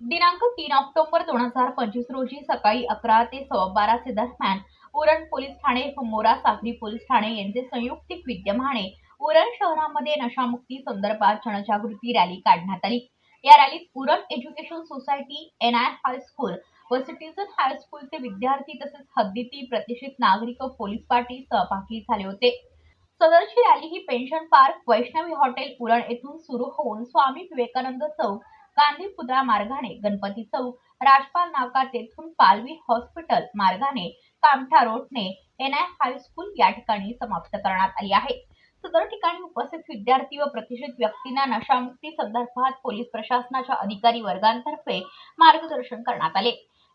दिनांक तीन ऑक्टोबर दोन हजार पंचवीस रोजी सकाळी अकरा ते सव्वा बाराचे दरम्यान उरण पोलीस ठाणे व मोरा सागरी पोलीस ठाणे यांचे संयुक्तिक विद्यमाने उरण शहरामध्ये नशामुक्ती संदर्भात जनजागृती रॅली काढण्यात आली. या रॅलीत Uran education society N I high school व सिटीजन हायस्कूलचे विद्यार्थी तसेच हद्दीतील प्रतिष्ठित नागरिक व पोलीस पाटील सहभागी झाले होते. सदरची रॅली ही pension park Vaishnavi hotel Uran येथून सुरू होऊन स्वामी विवेकानंद चौक गांधी पुतळा मार्गाने गणपती चौक राजपाल नाका तेथून पालवी हॉस्पिटल मार्गाने कामठा रोडने एन आय हायस्कूल या ठिकाणी समाप्त करण्यात आली आहे. सदर ठिकाणी उपस्थित विद्यार्थी व प्रतिष्ठित व्यक्तींना नशामुक्ती संदर्भात पोलीस प्रशासनाच्या अधिकारी वर्गांतर्फे मार्गदर्शन करण्यात आले.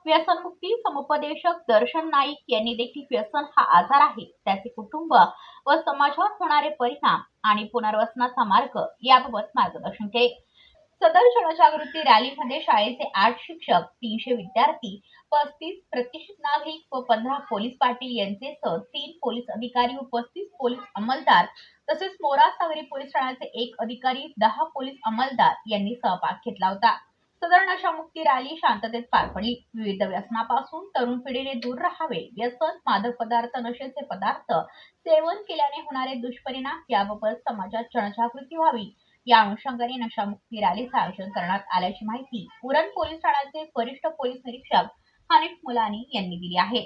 व्यसनमुक्ती समुपदेशक दर्शन नाईक यांनी देखील व्यसन हा आजार आहे त्याचे कुटुंब व समाजावर होणारे परिणाम आणि पुनर्वसनाचा मार्ग याबाबत मार्गदर्शन केले. सदर जनजागृती रॅलीमध्ये शाळेचे आठ शिक्षक तीनशे विद्यार्थी पस्तीस प्रतिष्ठित नागरिक व पंधरा पोलीस पाटील यांचेसह तीन पोलीस अधिकारी व पस्तीस पोलीस अंमलदार तसेच मोरा सागरी पोलीस ठाण्याचे एक अधिकारी दहा पोलीस अंमलदार यांनी सहभाग घेतला होता. सदर नशामुक्ती रॅली शांततेत पार पडली. विविध व्यसनापासून तरुण पिढीने दूर राहावे व्यसन मादक पदार्थ नशेचे पदार्थ सेवन केल्याने होणारे दुष्परिणाम याबाबत समाजात जनजागृती व्हावी. या अनुषंगाने नशामुक्ती रॅलीचं आयोजन करण्यात आल्याची माहिती उरण पोलीस ठाण्याचे वरिष्ठ पोलीस निरीक्षक हनीफ मुलानी यांनी दिली आहे.